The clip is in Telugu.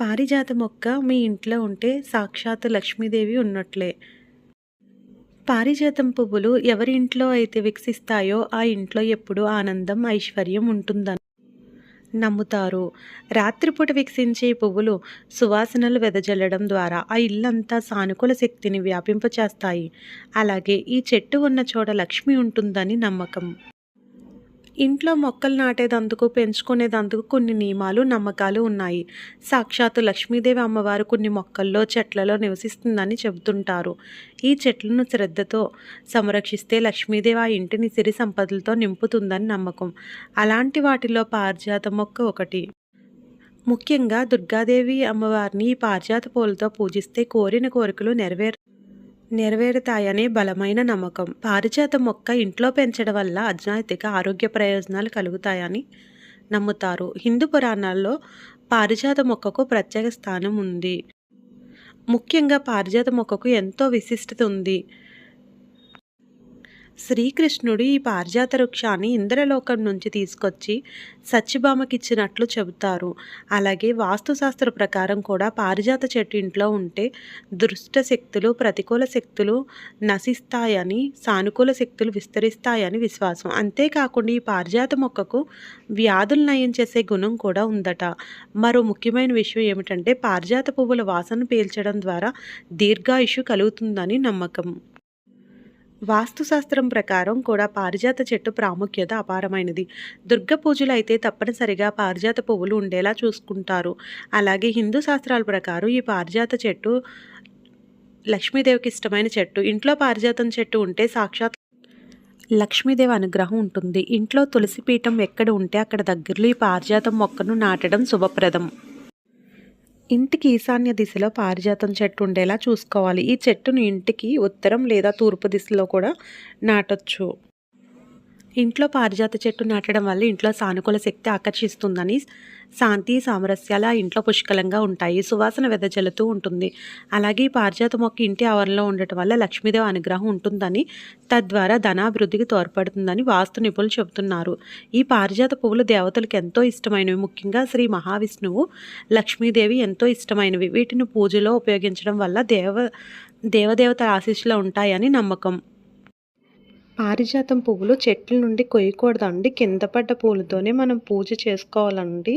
పారిజాత మొక్క మీ ఇంట్లో ఉంటే సాక్షాత్తు లక్ష్మీదేవి ఉన్నట్లే. పారిజాతం పువ్వులు ఎవరి ఇంట్లో అయితే వికసిస్తాయో ఆ ఇంట్లో ఎప్పుడూ ఆనందం ఐశ్వర్యం ఉంటుందని. నమ్ముతారు. రాత్రిపూట వికసించే పువ్వులు సువాసనలు వెదజల్లడం ద్వారా ఆ ఇల్లంతా సానుకూల శక్తిని వ్యాపింపచేస్తాయి. అలాగే ఈ చెట్టు ఉన్న చోట లక్ష్మి ఉంటుందని నమ్మకం. ఇంట్లో మొక్కలు నాటేదందుకు పెంచుకునేదందుకు కొన్ని నియమాలు నమ్మకాలు ఉన్నాయి. సాక్షాత్తు లక్ష్మీదేవి అమ్మవారు కొన్ని మొక్కల్లో చెట్లలో నివసిస్తుందని చెబుతుంటారు. ఈ చెట్లను శ్రద్ధతో సంరక్షిస్తే లక్ష్మీదేవి ఆ ఇంటిని సిరి సంపదలతో నింపుతుందని నమ్మకం. అలాంటి వాటిలో పారిజాత మొక్క ఒకటి. ముఖ్యంగా దుర్గాదేవి అమ్మవారిని ఈ పారిజాత పూలతో పూజిస్తే కోరిన కోరికలు నెరవేరు నెరవేరుతాయనే బలమైన నమ్మకం. పారిజాత మొక్క ఇంట్లో పెంచడం వల్ల అజ్ఞాతిక ఆరోగ్య ప్రయోజనాలు కలుగుతాయని నమ్ముతారు. హిందూ పురాణాల్లో పారిజాత మొక్కకు ప్రత్యేక స్థానం ఉంది. ముఖ్యంగా పారిజాత మొక్కకు ఎంతో విశిష్టత ఉంది. శ్రీకృష్ణుడు ఈ పారిజాత వృక్షాన్ని ఇంద్రలోకం నుంచి తీసుకొచ్చి సత్యభామకిచ్చినట్లు చెబుతారు. అలాగే వాస్తుశాస్త్ర ప్రకారం కూడా పారిజాత చెట్టు ఇంట్లో ఉంటే దుష్ట శక్తులు ప్రతికూల శక్తులు నశిస్తాయని సానుకూల శక్తులు విస్తరిస్తాయని విశ్వాసం. అంతేకాకుండా ఈ పారిజాత మొక్కకు వ్యాధులు నయం చేసే గుణం కూడా ఉందట. మరో ముఖ్యమైన విషయం ఏమిటంటే పారిజాత పువ్వుల వాసన పీల్చడం ద్వారా దీర్ఘాయుషు కలుగుతుందని నమ్మకం. వాస్తుశాస్త్రం ప్రకారం కూడా పారిజాత చెట్టు ప్రాముఖ్యత అపారమైనది. దుర్గ పూజలు అయితే తప్పనిసరిగా పారిజాత పువ్వులు ఉండేలా చూసుకుంటారు. అలాగే హిందూ శాస్త్రాల ప్రకారం ఈ పారిజాత చెట్టు లక్ష్మీదేవికి ఇష్టమైన చెట్టు. ఇంట్లో పారిజాతం చెట్టు ఉంటే సాక్షాత్ లక్ష్మీదేవి అనుగ్రహం ఉంటుంది. ఇంట్లో తులసి పీఠం ఎక్కడ ఉంటే అక్కడ దగ్గరలో ఈ పారిజాతం మొక్కను నాటడం శుభప్రదం. ఇంటికి ఈశాన్య దిశలో పారిజాతం చెట్టు ఉండేలా చూసుకోవాలి. ఈ చెట్టును ఇంటికి ఉత్తరం లేదా తూర్పు దిశలో కూడా నాటొచ్చు. ఇంట్లో పారిజాత చెట్టు నాటడం వల్ల ఇంట్లో సానుకూల శక్తి ఆకర్షిస్తుందని శాంతి సామరస్యాలు ఇంట్లో పుష్కలంగా ఉంటాయి. సువాసన వెదజల్లుతూ ఉంటుంది. అలాగే ఈ పారిజాత మొక్క ఇంటి ఆవరణలో ఉండటం వల్ల లక్ష్మీదేవి అనుగ్రహం ఉంటుందని తద్వారా ధనాభివృద్ధికి తోడ్పడుతుందని వాస్తు నిపుణులు చెబుతున్నారు. ఈ పారిజాత పువ్వులు దేవతలకు ఎంతో ఇష్టమైనవి. ముఖ్యంగా శ్రీ మహావిష్ణువు లక్ష్మీదేవి ఎంతో ఇష్టమైనవి. వీటిని పూజలో ఉపయోగించడం వల్ల దేవ దేవదేవతల ఆశీస్సులు ఉంటాయని నమ్మకం. పారిజాతం పువ్వులు చెట్ల నుండి కొయ్యకూడదండి. కింద పడ్డ పూలతోనే మనం పూజ చేసుకోవాలండి.